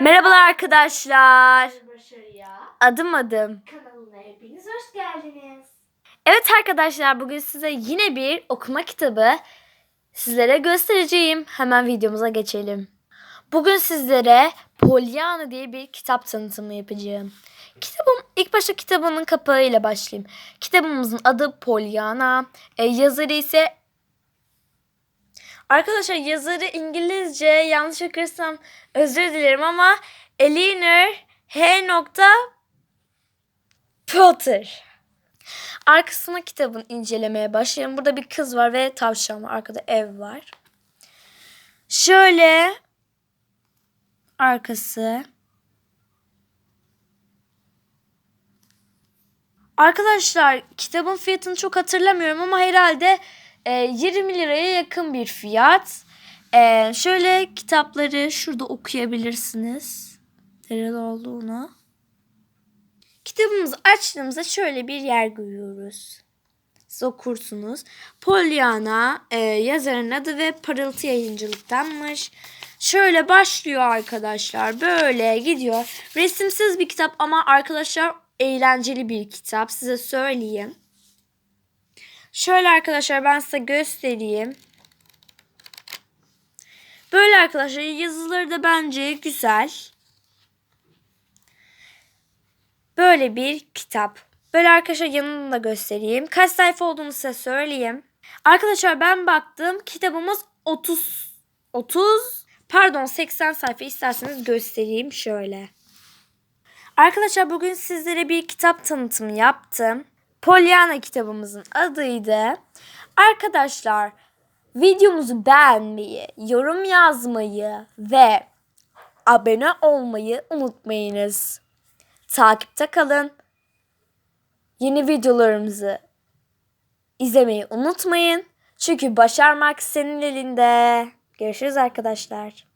Merhabalar arkadaşlar. Başarıya Adım adım. kanalına hepiniz hoş geldiniz. Evet arkadaşlar bugün size yine bir okuma kitabı sizlere göstereceğim. Hemen videomuza geçelim. Bugün sizlere Pollyanna diye bir kitap tanıtımı yapacağım. Kitabım ilk başta kitabının kapağıyla başlayayım. Kitabımızın adı Pollyanna. E, yazarı ise Arkadaşlar yazarı İngilizce yanlış okursam özür dilerim ama Eleanor H. Potter. Arkasına kitabın incelemeye başlayalım. Burada bir kız var ve tavşan var. Arkada ev var. Şöyle arkası. Arkadaşlar kitabın fiyatını çok hatırlamıyorum ama herhalde e, 20 liraya yakın bir fiyat. E, şöyle kitapları şurada okuyabilirsiniz. Nerede olduğunu. Kitabımızı açtığımızda şöyle bir yer görüyoruz. Siz okursunuz. Pollyanna e, yazarın adı ve parıltı yayıncılıktanmış. Şöyle başlıyor arkadaşlar. Böyle gidiyor. Resimsiz bir kitap ama arkadaşlar eğlenceli bir kitap. Size söyleyeyim. Şöyle arkadaşlar ben size göstereyim. Böyle arkadaşlar yazıları da bence güzel. Böyle bir kitap. Böyle arkadaşlar yanını da göstereyim. Kaç sayfa olduğunu size söyleyeyim. Arkadaşlar ben baktım. Kitabımız 30 30 pardon 80 sayfa isterseniz göstereyim şöyle. Arkadaşlar bugün sizlere bir kitap tanıtımı yaptım. Pollyanna kitabımızın adıydı. Arkadaşlar videomuzu beğenmeyi, yorum yazmayı ve abone olmayı unutmayınız. Takipte kalın. Yeni videolarımızı izlemeyi unutmayın. Çünkü başarmak senin elinde. Görüşürüz arkadaşlar.